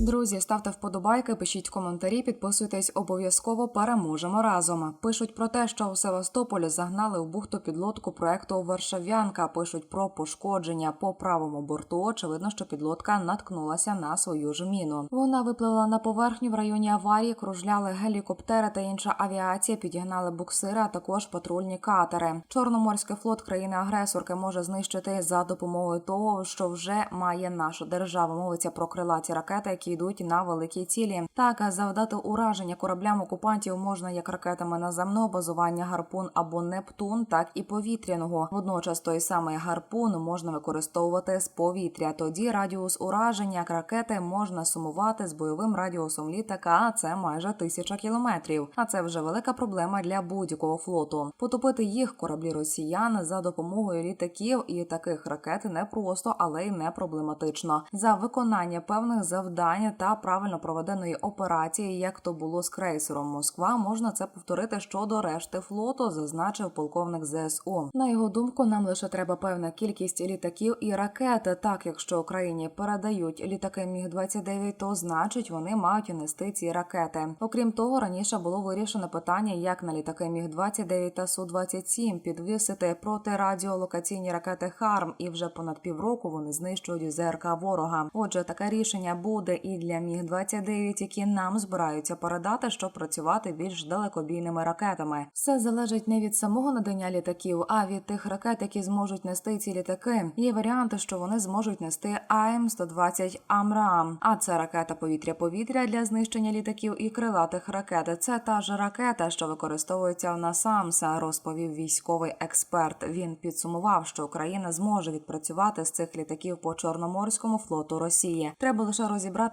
Друзі, ставте вподобайки, пишіть коментарі, підписуйтесь обов'язково. Переможемо разом. Пишуть про те, що у Севастополі загнали в бухту підлодку проекту Варшав'янка. Пишуть про пошкодження по правому борту. Очевидно, що підлодка наткнулася на свою ж міну. Вона випливла на поверхню в районі аварії. Кружляли гелікоптери та інша авіація. Підігнали буксири, а також патрульні катери. Чорноморський флот країни-агресорки може знищити за допомогою того, що вже має наша держава. Мовиться про крилаті ракети, які йдуть на великі цілі. Так завдати ураження кораблям окупантів можна як ракетами наземного базування гарпун або Нептун, так і повітряного. Водночас той самий гарпун можна використовувати з повітря. Тоді радіус ураження як ракети можна сумувати з бойовим радіусом літака. а Це майже тисяча кілометрів. А це вже велика проблема для будь-якого флоту. Потопити їх кораблі росіян за допомогою літаків і таких ракет не просто, але й не проблематично. За виконання певних завдань та правильно проведеної операції, як то було з крейсером Москва, можна це повторити щодо решти флоту, зазначив полковник ЗСУ. На його думку, нам лише треба певна кількість літаків і ракет. Так, якщо Україні передають літаки Міг 29 то значить вони мають нести ці ракети. Окрім того, раніше було вирішено питання, як на літаки Міг 29 та Су 27 підвісити протирадіолокаційні ракети ХАРМ, і вже понад півроку вони знищують ЗРК ворога. Отже, таке рішення буде і для Міг 29 які нам збираються передати, щоб працювати більш далекобійними ракетами. Все залежить не від самого надання літаків, а від тих ракет, які зможуть нести ці літаки. Є варіанти, що вони зможуть нести АМ 120 Амрам. А це ракета повітря-повітря для знищення літаків і крилатих ракет. Це та ж ракета, що використовується в НАСАМСа, розповів військовий експерт. Він підсумував, що Україна зможе відпрацювати з цих літаків по Чорноморському флоту Росії. Треба лише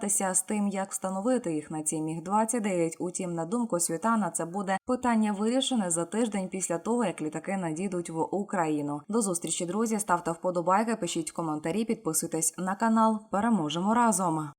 розібратися з тим, як встановити їх на ці міг 29 Утім, на думку Світана, це буде питання вирішене за тиждень після того, як літаки надійдуть в Україну. До зустрічі, друзі. Ставте вподобайки, пишіть коментарі, підписуйтесь на канал. Переможемо разом.